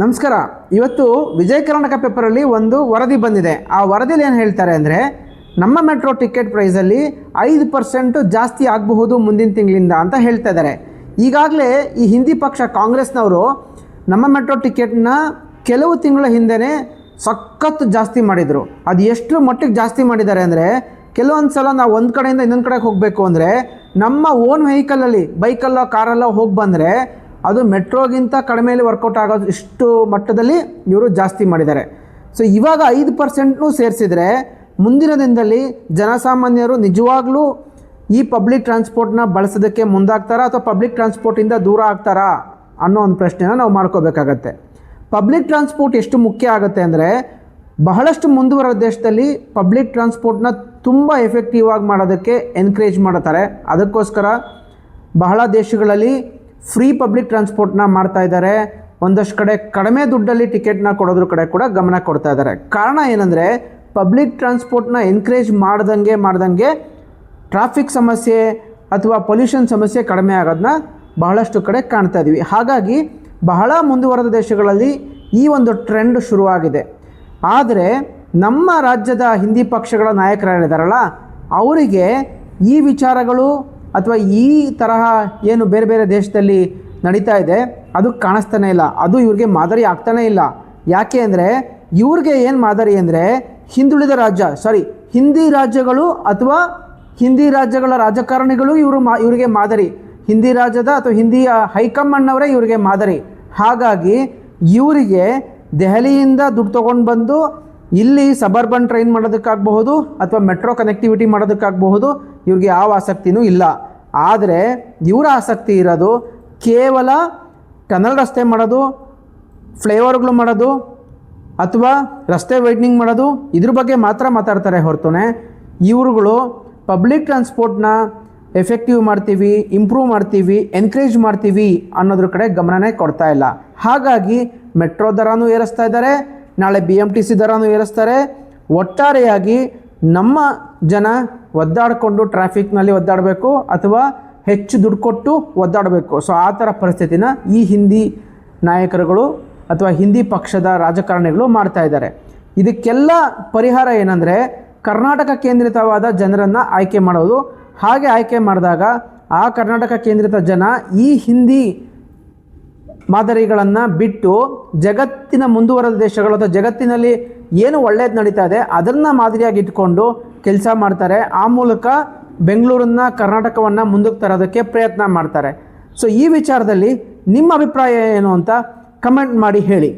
ನಮಸ್ಕಾರ. ಇವತ್ತು ವಿಜಯ ಕರ್ನಾಟಕ ಪೇಪರಲ್ಲಿ ಒಂದು ವರದಿ ಬಂದಿದೆ. ಆ ವರದಿಯಲ್ಲಿ ಏನು ಹೇಳ್ತಾರೆ ಅಂದರೆ, ನಮ್ಮ ಮೆಟ್ರೋ ಟಿಕೆಟ್ ಪ್ರೈಸಲ್ಲಿ ಐದು ಪರ್ಸೆಂಟು ಜಾಸ್ತಿ ಆಗಬಹುದು ಮುಂದಿನ ತಿಂಗಳಿಂದ ಅಂತ ಹೇಳ್ತಾ ಇದ್ದಾರೆ. ಈಗಾಗಲೇ ಈ ಹಿಂದಿ ಪಕ್ಷ ಕಾಂಗ್ರೆಸ್ನವರು ನಮ್ಮ ಮೆಟ್ರೋ ಟಿಕೆಟ್ನ ಕೆಲವು ತಿಂಗಳ ಹಿಂದೆ ಸಖತ್ತು ಜಾಸ್ತಿ ಮಾಡಿದರು. ಅದು ಎಷ್ಟು ಮಟ್ಟಿಗೆ ಜಾಸ್ತಿ ಮಾಡಿದ್ದಾರೆ ಅಂದರೆ, ಕೆಲವೊಂದು ಸಲ ನಾವು ಒಂದು ಕಡೆಯಿಂದ ಇನ್ನೊಂದು ಕಡೆಗೆ ಹೋಗಬೇಕು ಅಂದರೆ, ನಮ್ಮ ಓನ್ ವೆಹಿಕಲಲ್ಲಿ ಬೈಕಲ್ಲೋ ಕಾರಲ್ಲೋ ಹೋಗಿ ಬಂದರೆ ಅದು ಮೆಟ್ರೋಗಿಂತ ಕಡಿಮೆಯಲ್ಲಿ ವರ್ಕೌಟ್ ಆಗೋದು ಇಷ್ಟು ಮಟ್ಟದಲ್ಲಿ ಇವರು ಜಾಸ್ತಿ ಮಾಡಿದ್ದಾರೆ. ಸೊ ಇವಾಗ ಐದು ಪರ್ಸೆಂಟ್ನೂ ಸೇರಿಸಿದರೆ ಮುಂದಿನ ದಿನದಲ್ಲಿ ಜನಸಾಮಾನ್ಯರು ನಿಜವಾಗ್ಲೂ ಈ ಪಬ್ಲಿಕ್ ಟ್ರಾನ್ಸ್ಪೋರ್ಟ್ನ ಬಳಸೋದಕ್ಕೆ ಮುಂದಾಗ್ತಾರಾ ಅಥವಾ ಪಬ್ಲಿಕ್ ಟ್ರಾನ್ಸ್ಪೋರ್ಟಿಂದ ದೂರ ಆಗ್ತಾರಾ ಅನ್ನೋ ಒಂದು ಪ್ರಶ್ನೆನ ನಾವು ಮಾಡ್ಕೋಬೇಕಾಗತ್ತೆ. ಪಬ್ಲಿಕ್ ಟ್ರಾನ್ಸ್ಪೋರ್ಟ್ ಎಷ್ಟು ಮುಖ್ಯ ಆಗುತ್ತೆ ಅಂದರೆ ಬಹಳಷ್ಟು ಮುಂದುವರೆದ ದೇಶದಲ್ಲಿ ಪಬ್ಲಿಕ್ ಟ್ರಾನ್ಸ್ಪೋರ್ಟ್ನ ತುಂಬ ಎಫೆಕ್ಟಿವ್ ಆಗಿ ಮಾಡೋದಕ್ಕೆ ಎನ್ಕರೇಜ್ ಮಾಡ್ತಾರೆ. ಅದಕ್ಕೋಸ್ಕರ ಬಹಳ ದೇಶಗಳಲ್ಲಿ ಫ್ರೀ ಪಬ್ಲಿಕ್ ಟ್ರಾನ್ಸ್ಪೋರ್ಟ್ನ ಮಾಡ್ತಾ ಇದ್ದಾರೆ. ಒಂದಷ್ಟು ಕಡೆ ಕಡಿಮೆ ದುಡ್ಡಲ್ಲಿ ಟಿಕೆಟ್ನ ಕೊಡೋದ್ರ ಕಡೆ ಕೂಡ ಗಮನ ಕೊಡ್ತಾ ಇದ್ದಾರೆ. ಕಾರಣ ಏನಂದರೆ ಪಬ್ಲಿಕ್ ಟ್ರಾನ್ಸ್ಪೋರ್ಟ್ನ ಎನ್ಕರೇಜ್ ಮಾಡ್ದಂಗೆ ಮಾಡ್ದಂಗೆ ಟ್ರಾಫಿಕ್ ಸಮಸ್ಯೆ ಅಥವಾ ಪೊಲ್ಯೂಷನ್ ಸಮಸ್ಯೆ ಕಡಿಮೆ ಆಗೋದನ್ನ ಬಹಳಷ್ಟು ಕಡೆ ಕಾಣ್ತಾ ಇದ್ದೀವಿ ಹಾಗಾಗಿ ಬಹಳ ಮುಂದುವರೆದ ದೇಶಗಳಲ್ಲಿ ಈ ಒಂದು ಟ್ರೆಂಡ್ ಶುರುವಾಗಿದೆ. ಆದರೆ ನಮ್ಮ ರಾಜ್ಯದ ಹಿಂದಿ ಪಕ್ಷಗಳ ನಾಯಕರು ಅವರಿಗೆ ಈ ವಿಚಾರಗಳು ಅಥವಾ ಈ ತರಹ ಏನು ಬೇರೆ ಬೇರೆ ದೇಶದಲ್ಲಿ ನಡೀತಾ ಇದೆ, ಅದು ಕಾಣಿಸ್ತಾನೆ ಇಲ್ಲ. ಅದು ಇವ್ರಿಗೆ ಮಾದರಿ ಆಗ್ತಾನೇ ಇಲ್ಲ. ಯಾಕೆ ಅಂದರೆ, ಇವ್ರಿಗೆ ಏನು ಮಾದರಿ ಅಂದರೆ, ಹಿಂದುಳಿದ ರಾಜ್ಯ ಸಾರಿ ಹಿಂದಿ ರಾಜ್ಯಗಳು ಅಥವಾ ಹಿಂದಿ ರಾಜ್ಯಗಳ ರಾಜಕಾರಣಿಗಳು ಇವರು ಮಾ, ಇವರಿಗೆ ಮಾದರಿ. ಹಿಂದಿ ರಾಜ್ಯದ ಅಥವಾ ಹಿಂದಿಯ ಹೈಕಮಾಂಡ್ನವರೇ ಇವರಿಗೆ ಮಾದರಿ. ಹಾಗಾಗಿ, ಇವರಿಗೆ ದೆಹಲಿಯಿಂದ ದುಡ್ಡು ತೊಗೊಂಡು ಬಂದು ಇಲ್ಲಿ ಸಬರ್ಬನ್ ಟ್ರೈನ್ ಮಾಡೋದಕ್ಕಾಗಬಹುದು ಅಥವಾ ಮೆಟ್ರೋ ಕನೆಕ್ಟಿವಿಟಿ ಮಾಡೋದಕ್ಕಾಗಬಹುದು ಇವ್ರಿಗೆ ಯಾವ ಆಸಕ್ತಿನೂ ಇಲ್ಲ. ಆದರೆ ಇವರ ಆಸಕ್ತಿ ಇರೋದು ಕೇವಲ ಟನಲ್ ರಸ್ತೆ ಮಾಡೋದು ಫ್ಲೈಓವರ್ಗಳು ಮಾಡೋದು ಅಥವಾ ರಸ್ತೆ ವೈಡ್ನಿಂಗ್ ಮಾಡೋದು, ಇದ್ರ ಬಗ್ಗೆ ಮಾತ್ರ ಮಾತಾಡ್ತಾರೆ ಹೊರತುನೆ. ಇವರುಗಳು ಪಬ್ಲಿಕ್ ಟ್ರಾನ್ಸ್ಪೋರ್ಟ್ನ ಎಫೆಕ್ಟಿವ್ ಮಾಡ್ತೀವಿ ಇಂಪ್ರೂವ್ ಮಾಡ್ತೀವಿ ಎನ್ಕರೇಜ್ ಮಾಡ್ತೀವಿ ಅನ್ನೋದ್ರ ಕಡೆ ಗಮನನೇ ಕೊಡ್ತಾ ಇಲ್ಲ. ಹಾಗಾಗಿ ಮೆಟ್ರೋ ದರನೂ ಏರಿಸ್ತಾ ಇದ್ದಾರೆ ನಾಳೆ ಬಿ ಎಂ ಟಿ ಸಿ ದರನೂ ಏರಿಸ್ತಾರೆ. ಒಟ್ಟಾರೆಯಾಗಿ ನಮ್ಮ ಜನ ಒದ್ದಾಡಿಕೊಂಡು ಟ್ರಾಫಿಕ್ನಲ್ಲಿ ಒದ್ದಾಡಬೇಕು ಅಥವಾ ಹೆಚ್ಚು ದುಡ್ಡು ಕೊಟ್ಟು ಒದ್ದಾಡಬೇಕು. ಸೊ ಆ ಥರ ಪರಿಸ್ಥಿತಿನ ಈ ಹಿಂದಿ ನಾಯಕರುಗಳು ಅಥವಾ ಹಿಂದಿ ಪಕ್ಷದ ರಾಜಕಾರಣಿಗಳು ಮಾಡ್ತಾ ಇದ್ದಾರೆ. ಇದಕ್ಕೆಲ್ಲ ಪರಿಹಾರ ಏನಂದರೆ ಕರ್ನಾಟಕ ಕೇಂದ್ರಿತವಾದ ಜನರನ್ನು ಆಯ್ಕೆ ಮಾಡೋದು. ಹಾಗೆ ಆಯ್ಕೆ ಮಾಡಿದಾಗ ಆ ಕರ್ನಾಟಕ ಕೇಂದ್ರಿತ ಜನ ಈ ಹಿಂದಿ ಮಾದರಿಗಳನ್ನು ಬಿಟ್ಟು ಜಗತ್ತಿನ ಮುಂದುವರೆದ ದೇಶಗಳು ಅಥವಾ ಜಗತ್ತಿನಲ್ಲಿ ಏನು ಒಳ್ಳೆಯದು ನಡೀತಾ ಇದೆ, ಅದನ್ನು ಮಾದರಿಯಾಗಿ ಇಟ್ಕೊಂಡು ಕೆಲಸ ಮಾಡ್ತಾರೆ. ಆ ಮೂಲಕ ಬೆಂಗಳೂರನ್ನ, ಕರ್ನಾಟಕವನ್ನು ಮುಂದಕ್ಕೆ ತರೋದಕ್ಕೆ ಪ್ರಯತ್ನ ಮಾಡ್ತಾರೆ. ಸೊ ಈ ವಿಚಾರದಲ್ಲಿ ನಿಮ್ಮ ಅಭಿಪ್ರಾಯ ಏನು ಅಂತ ಕಮೆಂಟ್ ಮಾಡಿ ಹೇಳಿ.